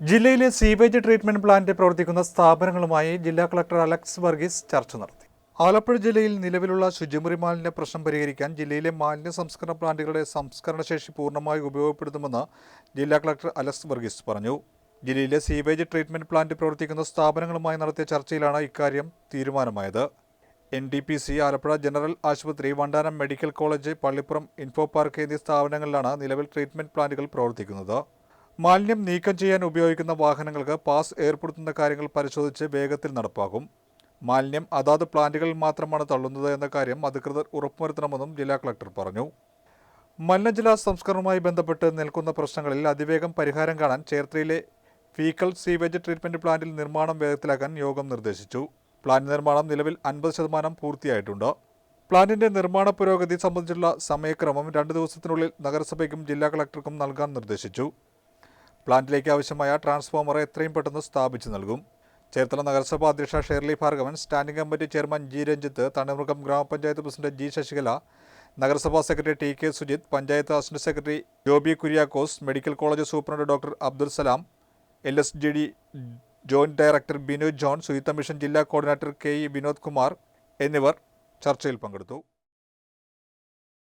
ജില്ലയിലെ sewage treatment plant പ്രവർത്തിക്കുന്ന സ്ഥാപനങ്ങളുമായി ജില്ലാ കളക്ടർ അലക്സ് വർഗീസ് ചർച്ച നടത്തി. ആലപ്പുഴ ജില്ലയിൽ നിലവിലുള്ള ശുചിമുറി മാലിന്യ പ്രശ്നം പരിഹരിക്കാൻ ജില്ലയിലെ മാലിന്യ സംസ്കരണ പ്ലാന്റുകളുടെ സംസ്കരണ ശേഷി പൂർണമായി ഉപയോഗപ്പെടുത്തുമെന്ന് ജില്ലാ കളക്ടർ അലക്സ് വർഗീസ് പറഞ്ഞു. ജില്ലയിലെ സീവേജ് ട്രീറ്റ്മെന്റ് പ്ലാന്റ് പ്രവർത്തിക്കുന്ന സ്ഥാപനങ്ങളുമായി നടത്തിയ ചർച്ചയിലാണ് ഇക്കാര്യം തീരുമാനമായത്. N D P C Alappuzha general ആശുപത്രി Vandanam medical college Pallippuram info park എന്നീ സ്ഥാപനങ്ങളിലാണ് നിലവിൽ ട്രീറ്റ്മെന്റ് പ്ലാന്റുകൾ പ്രവർത്തിക്കുന്നത്. മാലിന്യം നീക്കം ചെയ്യാൻ ഉപയോഗിക്കുന്ന വാഹനങ്ങൾക്ക് പാസ് ഏർപ്പെടുത്തുന്ന കാര്യങ്ങൾ പരിശോധിച്ച് വേഗത്തിൽ നടപ്പാക്കും. മാലിന്യം അതാത് പ്ലാന്റുകളിൽ മാത്രമാണ് തള്ളുന്നത് എന്ന കാര്യം അധികൃതർ ഉറപ്പുവരുത്തണമെന്നും ജില്ലാ കളക്ടർ പറഞ്ഞു. മലിനജല സംസ്കരണവുമായി ബന്ധപ്പെട്ട് നിൽക്കുന്ന പ്രശ്നങ്ങളിൽ അതിവേഗം പരിഹാരം കാണാൻ ചേർത്തലയിലെ ഫീക്കൽ സീവേജ് ട്രീറ്റ്മെന്റ് പ്ലാന്റിൽ നിർമ്മാണം വേഗത്തിലാക്കാൻ യോഗം നിർദ്ദേശിച്ചു. പ്ലാന്റ് നിർമ്മാണം നിലവിൽ അൻപത് ശതമാനം പൂർത്തിയായിട്ടുണ്ട്. പ്ലാന്റിന്റെ നിർമ്മാണ പുരോഗതി സംബന്ധിച്ചുള്ള സമയക്രമം രണ്ട് ദിവസത്തിനുള്ളിൽ നഗരസഭയ്ക്കും ജില്ലാ കളക്ടർക്കും നൽകാൻ നിർദ്ദേശിച്ചു. പ്ലാന്റിലേക്ക് ആവശ്യമായ ട്രാൻസ്ഫോമർ എത്രയും പെട്ടെന്ന് സ്ഥാപിച്ചു നൽകും. ചേർത്തല നഗരസഭാ അധ്യക്ഷ Shirley Bhargavan standing committee chairman G Ranjith Thanneermukkom ഗ്രാമപഞ്ചായത്ത് പ്രസിഡന്റ് ജി ശശികല നഗരസഭാ secretary T K Sujith panchayat assistant secretary Joby Kuriakose medical college superintendent doctor Abdul Salam L S G D joint director Binu John ശുചിത്വ mission ജില്ലാ coordinator K E Vinod Kumar എന്നിവർ ചർച്ചയിൽ പങ്കെടുത്തു.